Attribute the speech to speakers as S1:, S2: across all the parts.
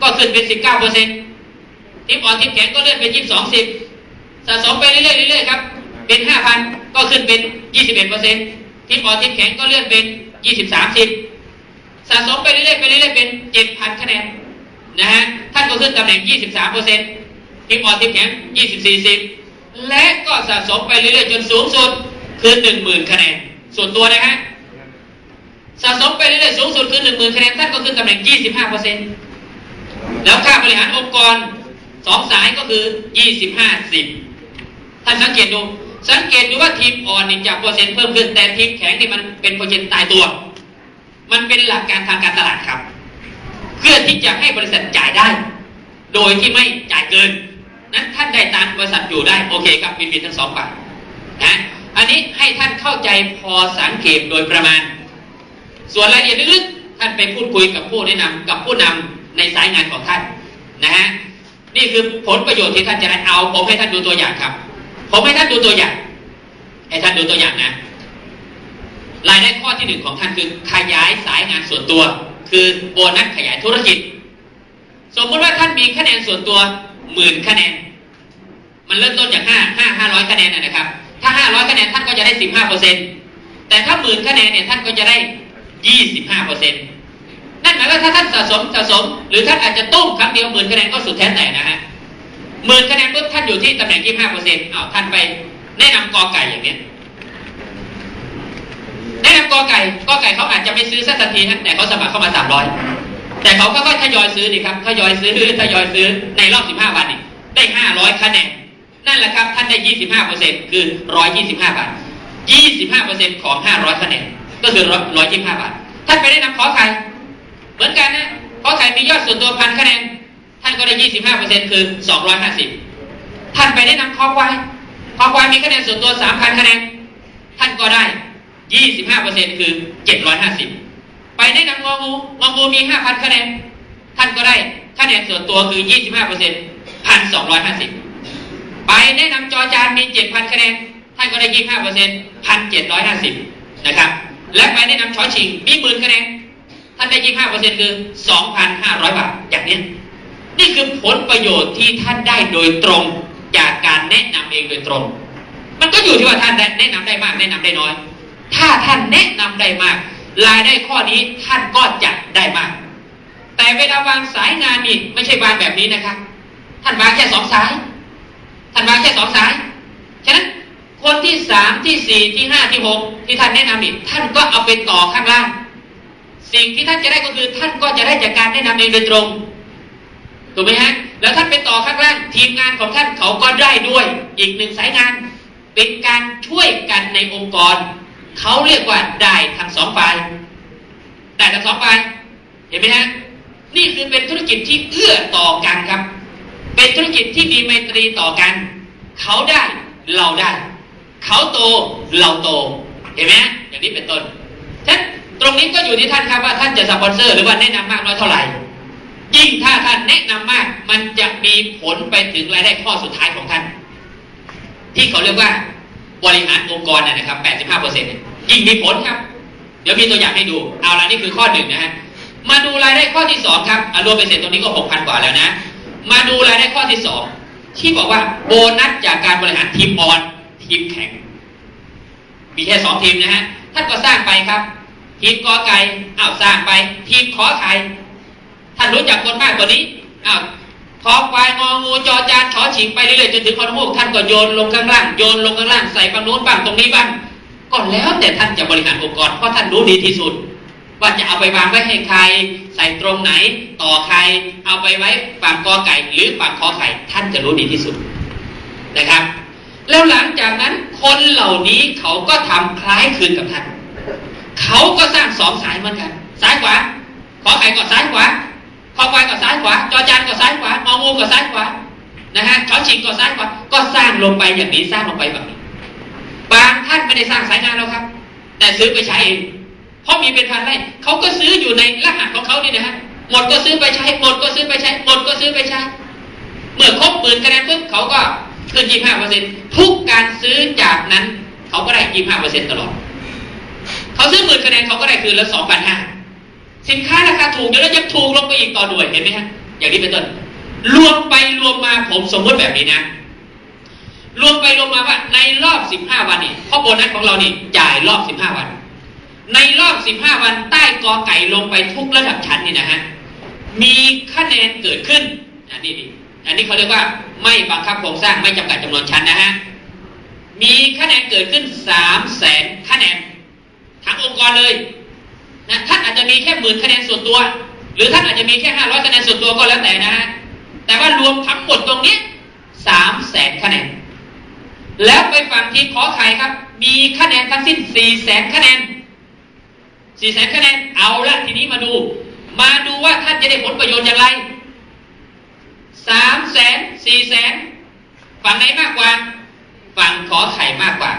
S1: ก็ขึ้นเป็นสิบเก้าเปอร์เซ็นต์ทิปอ่อนทิปแข็งก็เลื่อนเป็นยี่สิบสองสิบสะสมไปเรื่อยๆเรื่อยๆครับ เป็นห้าพันก็ขึ้นเป็นยี่สิบเอ็ดเปอร์เซ็นต์ทิปอ่อนทิปแข็งก็เลื่อนเป็นยี่สิบสามสิบสะสมไปเรื่อยๆไปเรื่อยๆเป็นเจ็ดพันคะแนนนะฮะท่านก็ขึ้นตำแหน่งยี่สิบสามเปอร์เซ็นต์ทิปอ่อนทิปแข็งยี่สิบสี่สิบและก็สะสมไปเรื่อยๆจนสูงสุดคือหนึ่งหมื่นคะแนนส่วนตัวนะฮะสะสมไปเรื่อยๆสูงสุดคือหนึ่งหมื่นคะแนนท่านก็ขึ้นตำแหน่งยี่สิบห้าเปอร์เซ็นต์ แล้วค่าบริหารองค์กรสองสายก็คือยี่สิบห้าสิบท่านสังเกตดูสังเกตดูว่าทีมอ่อนนี่จะเปอร์เซ็นต์เพิ่มขึ้นแต่ทีมแข็งนี่มันเป็นเปอร์เซ็นต์ตายตัว มันเป็นหลักการทางการตลาดครับ เพื่อที่จะให้บริษัทจ่ายได้ โดยที่ไม่จ่ายเกิน นั้นท่านได้ตามบริษัทอยู่ได้โอเคครับวินวินทั้งสองฝ่ายนะอันนี้ให้ท่านเข้าใจพอสังเกตโดยประมาณ ส่วนรายละเอียดลึกๆท่านไปพูดคุยกับผู้แนะนำกับผู้นำ ในสายงานของท่านนะฮะนี่คือผลประโยชน์ที่ท่านจะได้เอา ผมให้ท่านดูตัวอย่างครับ ผมให้ท่านดูตัวอย่าง ให้ท่านดูตัวอย่างนะรายได้ข้อที่หนึ่งของท่านคือขยายสายงานส่วนตัว คือโบนัสขยายธุรกิจ สมมติว่าท่านมีคะแนนส่วนตัวหมื่นคะแนน มันเริ่มต้นจากห้าห้าห้าร้อยคะแนนนะครับ ถ้าห้าร้อยคะแนนท่านก็จะได้สิบห้าเปอร์เซ็นต์แต่ถ้าหมื่นคะแนนเนี่ยท่านก็จะได้ยี่สิบห้าเปอร์เซ็นต์ มายว่าถ้าท่านสะสมสะสม หรือท่านอาจจะตุ้มครั้งเดียวหมื่นคะแนนก็สุดแท้แต่นะฮะหมื่นคะแนนปุ๊บท่านอยู่ที่ตำแหน่งยี่ห้าเปอร์เซ็นต์เอาวท่านไปแนะนำกอไก่อย่างเนี้ยแนะนำกอไก่กอไก่เขาอาจจะไม่ซื้อสักทันทีนะแต่เขาสมัครเข้ามาสามร้อยแต่เขาก็ทยอยซื้อนี่ครับทยอยซื้อทยอยซื้อในรอบสิบห้าวันนี่ได้ห้าร้อยคะแนนนั่นแหละครับท่านได้ยี่สิบห้าเปอร์เซ็นต์คือร้อยยี่สิบห้าบาทยี่สิบห้าเปอร์เซ็นต์ของห้าร้อยคะแนนก็คือร้อยยี่สิบห้าบาทท่านไปแนะนำขอไข่ เหมือนกันนะขอไข่มียอดส่วนตัวพันคะแนน ท่านก็ได้ยี่สิบห้าเปอร์เซ็นคือสองร้อยห้าสิบท่านไปแนะนำคอควายคอควายมีคะแนนส่วนตัวสามพันคะแนน ท่านก็ได้25%คือ750ไปแนะนำงองูงองูมี5,000คะแนน ท่านก็ได้คะแนนส่วนตัวคือ25% 1,250ไปแนะนำจอจานมี7,000คะแนน ท่านก็ได้25% 1,750นะครับ และไปแนะนำชอชิงมีหมื่นคะแนน ท่านได้25%คือ2,500บาทอย่างนี้นี่คือผลประโยชน์ที่ท่านได้โดยตรง จากการแนะนำเองโดยตรง มันก็อยู่ที่ว่าท่านแนะนำได้มากแนะนำได้น้อย ถ้าท่านแนะนำได้มาก รายได้ข้อนี้ท่านก็จะได้มาก แต่เวลาวางสายงานนี่ไม่ใช่วางแบบนี้นะครับท่านวางแค่สองสาย ท่านวางแค่สองสายฉะนั้นคนที่สามที่สี่ที่ห้าที่หกที่ท่านแนะนำนี่ท่านก็เอาไปต่อข้างล่าง สิ่งที่ท่านจะได้ก็คือท่านก็จะได้จากการแนะนำเองโดยตรงถูกไหมฮะแล้วท่านไปต่อข้างล่างทีมงานของท่านเขาก็ได้ด้วย อีกหนึ่งสายงานเป็นการช่วยกันในองค์กรเขาเรียกว่าได้ทั้งสองฝ่ายได้ทั้งสองฝ่ายเห็นไหมฮะนี่คือเป็นธุรกิจที่เอื้อต่อกันครับ เป็นธุรกิจที่มีไมตรีต่อกัน เขาได้เราได้ เขาโตเราโต เห็นไหมฮะอย่างนี้เป็นต้นฉะนั้น ตรงนี้ก็อยู่ที่ท่านครับว่าท่านจะสปอนเซอร์หรือว่าแนะนำมากน้อยเท่าไหร่ยิ่งถ้าท่านแนะนำมาก มันจะมีผลไปถึงรายได้ข้อสุดท้ายของท่าน ที่เขาเรียกว่าบริหารองค์กรนะครับ 85%เนี่ยยิ่งมีผลครับ เดี๋ยวมีตัวอย่างให้ดู เอาละนี่คือข้อหนึ่งนะฮะ มาดูรายได้ข้อที่สองครับอะรวมไปเสร็จตรงนี้ก็ 6,000 กว่าแล้วนะ มาดูรายได้ข้อที่สองที่บอกว่าโบนัสจากการบริหารทีมออนทีมแข็งมีแค่สองทีมนะฮะ ท่านก็สร้างไปครับ ทีมกอไก่อ้าวสร้างไป ทีมขอไข่ท่านรู้จักคนมากกว่านี้อ้าวคอควายงองูจอจานชอฉิงไปเรื่อยๆจนถึงคอนโมกท่านก็โยนลงข้างล่างโยนลงข้างล่างใส่ฝั่งนู้นบ้างตรงนี้บ้างก็แล้วแต่ท่านจะบริหารองค์กรเพราะท่านรู้ดีที่สุด ว่าจะเอาไปวางไว้ให้ใคร ใส่ตรงไหน ต่อใคร เอาไปไว้ฝั่งกอไก่ หรือฝั่งขอไข่ท่านจะรู้ดีที่สุดนะครับ แล้วหลังจากนั้นคนเหล่านี้เขาก็ทำคล้ายคลึงกับท่าน เขาก็สร้างสองสายเหมือนกัน ซ้ายขวา ขอไข่ก็ซ้ายขวาคอควายก็ซ้ายขวา จอจานก็ซ้ายขวางองูก็ซ้ายขวา นะฮะชอชิงก็ซ้ายขวา ก็สร้างลงไปอย่างนี้สร้างลงไปแบบนี้ บางท่านไม่ได้สร้างสายงานแล้วครับ แต่ซื้อไปใช้เอง เพราะมีเป็นพันไร่เขาก็ซื้ออยู่ในรหัสของเขานี่นะฮะ หมดก็ซื้อไปใช้ หมดก็ซื้อไปใช้ หมดก็ซื้อไปใช้ เมื่อครบหมื่นคะแนนปุ๊บเขาก็ขึ้นยี่ห้าเปอร์เซ็นทุกการซื้อจากนั้น เขาก็ได้ยี่ห้าเปอร์เซ็นตลอด เขาซื้อหมื่นคะแนนเขาก็ได้คืนละสองพันห้าสินค้าราคาถูกเดี๋ยวเราจะถูกลงไปอีกต่อหน่วยเห็นไหมฮะอย่างนี้เป็นต้นรวมไปรวมมาผมสมมติแบบนี้นะ รวมไปรวมมาว่าในรอบ15วันนี่เพราะโบนัสของเรานี่จ่ายรอบ15วัน ในรอบ15วันใต้กอไก่ลงไปทุกระดับชั้นนี่นะฮะมีคะแนนเกิดขึ้นอันนี้อันนี้เขาเรียกว่าไม่บังคับโครงสร้างไม่จำกัดจำนวนชั้นนะฮะมีคะแนนเกิดขึ้น3 0 0แสนคะแนน ทั้งองค์กรเลยนะท่านอาจจะมีแค่หมื่นคะแนนส่วนตัว หรือท่านอาจจะมีแค่500คะแนนส่วนตัวก็แล้วแต่นะฮะแต่ว่ารวมทั้งหมดตรงนี้สามแสนคะแนนแล้วไปฝั่งทีมขอไข่ครับ มีคะแนนทั้งสิ้นสี่แสนคะแนนสี่แสนคะแนนเอาละทีนี้มาดู มาดูว่าท่านจะได้ผลประโยชน์อย่างไรสามแสนสี่แสนฝั่งไหนมากกว่า ฝั่งขอไข่มากกว่า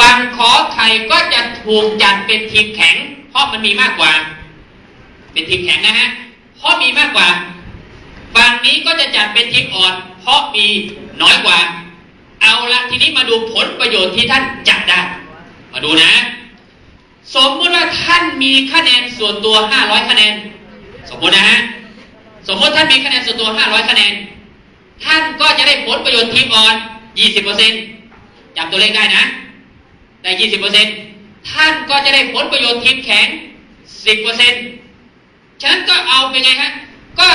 S1: ฝั่งขอไข่ก็จะถูกจัดเป็นทีมแข็ง เพราะมันมีมากกว่า เป็นทีมแข็งนะฮะเพราะมีมากกว่าฝั่งนี้ก็จะจัดเป็นทีมอ่อน เพราะมีน้อยกว่า เอาละทีนี้มาดูผลประโยชน์ที่ท่านจัดได้ มาดูนะ สมมติว่าท่านมีคะแนนส่วนตัว 500 คะแนน สมมตินะฮะสมมติท่านมีคะแนนส่วนตัว 500 คะแนน ท่านก็จะได้ผลประโยชน์ทีมอ่อน 20%จำตัวเลขได้นะ ได้20%ท่านก็จะได้ผลประโยชน์ทีมแข็ง10%ฉะนั้นก็เอาเป็นไงฮะก็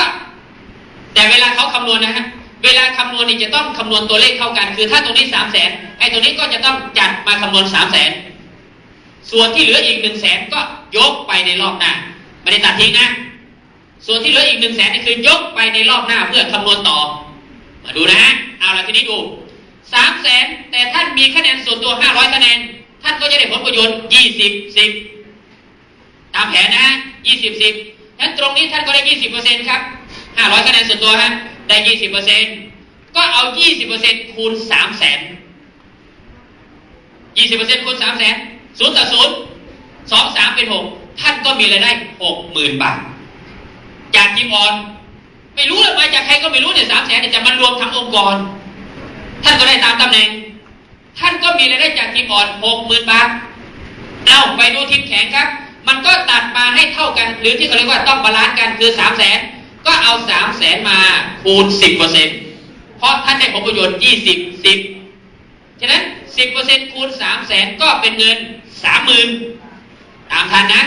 S1: แต่เวลาเขาคำนวณนะฮะเวลาคำนวณนี่จะต้องคำนวณตัวเลขเท่ากัน คือถ้าตรงนี้สามแสนไอ้ตรงนี้ก็จะต้องจัดมาคำนวณสามแสนส่วนที่เหลืออีกหนึ่งแสนก็ยกไปในรอบหน้าไม่ได้ตัดทิ้งนะ ส่วนที่เหลืออีกหนึ่งแสนนี่คือยกไปในรอบหน้าเพื่อคำนวณต่อ มาดูนะฮะเอาละทีนี้ดูสามแสนแต่ท่านมีคะแนนส่วนตัวห้าร้อยคะแนน ท่านก็จะได้ผลประโยชน์ยี่สิบสิบตามแผนนะยี่สิบสิบนั้นตรงนี้ท่านก็ได้ยี่สิบเปอร์เซ็นต์ครับห้าร้อยคะแนนส่วนตัวฮะได้ยี่สิบเปอร์เซ็นต์ก็เอายี่สิบเปอร์เซ็นต์คูณสามแสนยี่สิบเปอร์เซ็นต์คูณสามแสนศูนย์ต่อศูนย์สองสามเป็นหกท่านก็มีรายได้หกหมื่นบาท จากทีมออนไม่รู้เลยมาจากใครก็ไม่รู้เนี่ยสามแสนจะมันรวมทั้งองค์กร ท่านก็ได้ตามตำแหน่ง มีรายได้จากทีมอ่อนหกหมื่นบาท เอาไปดูทีมแข็งครับ มันก็ตัดมาให้เท่ากัน หรือที่เขาเรียกว่าต้องบาลานซ์กันคือสามแสนก็เอาสามแสนมาคูณสิบเปอร์เซ็นต์เพราะท่านได้ผลประโยชน์ยี่สิบสิบฉะนั้นสิบเปอร์เซ็นต์คูณสามแสนก็เป็นเงินสามหมื่นตามทันนะ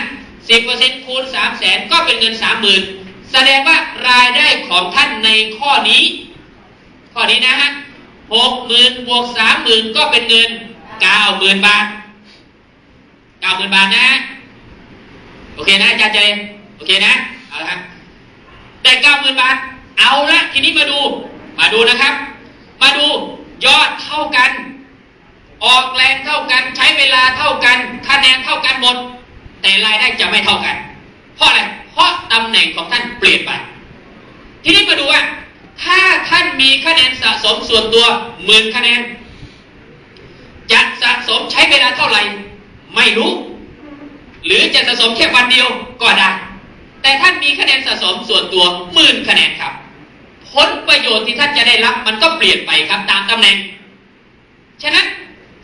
S1: สิบเปอร์เซ็นต์คูณสามแสนก็เป็นเงินสามหมื่นแสดงว่ารายได้ของท่านในข้อนี้ ข้อนี้นะฮะ หกหมื่นบวกสามหมื่นก็เป็นเงินเก้าหมื่นบาทเก้าหมื่นบาทนะ โอเคนะอาจารย์เจโอเคนะเอาละครับได้เก้าหมื่นบาท เอาละทีนี้มาดู มาดูนะครับ มาดูยอดเท่ากัน ออกแรงเท่ากัน ใช้เวลาเท่ากัน คะแนนเท่ากันหมด แต่รายได้จะไม่เท่ากัน เพราะอะไร เพราะตำแหน่งของท่านเปลี่ยนไป ทีนี้มาดูว่า ถ้าท่านมีคะแนนสะสมส่วนตัวหมื่นคะแนนจะสะสมใช้เวลาเท่าไหร่ ไม่รู้ หรือจะสะสมแค่วันเดียวก็ได้ แต่ท่านมีคะแนนสะสมส่วนตัวหมื่นคะแนนครับ ผลประโยชน์ที่ท่านจะได้รับมันก็เปลี่ยนไปครับตามตำแหน่ง ฉะนั้น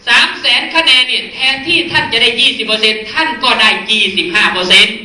S1: สามแสนคะแนนเนี่ยแทนที่ท่านจะได้ยี่สิบเปอร์เซ็นท่านก็ได้ยี่สิบห้าเปอร์เซ็นต์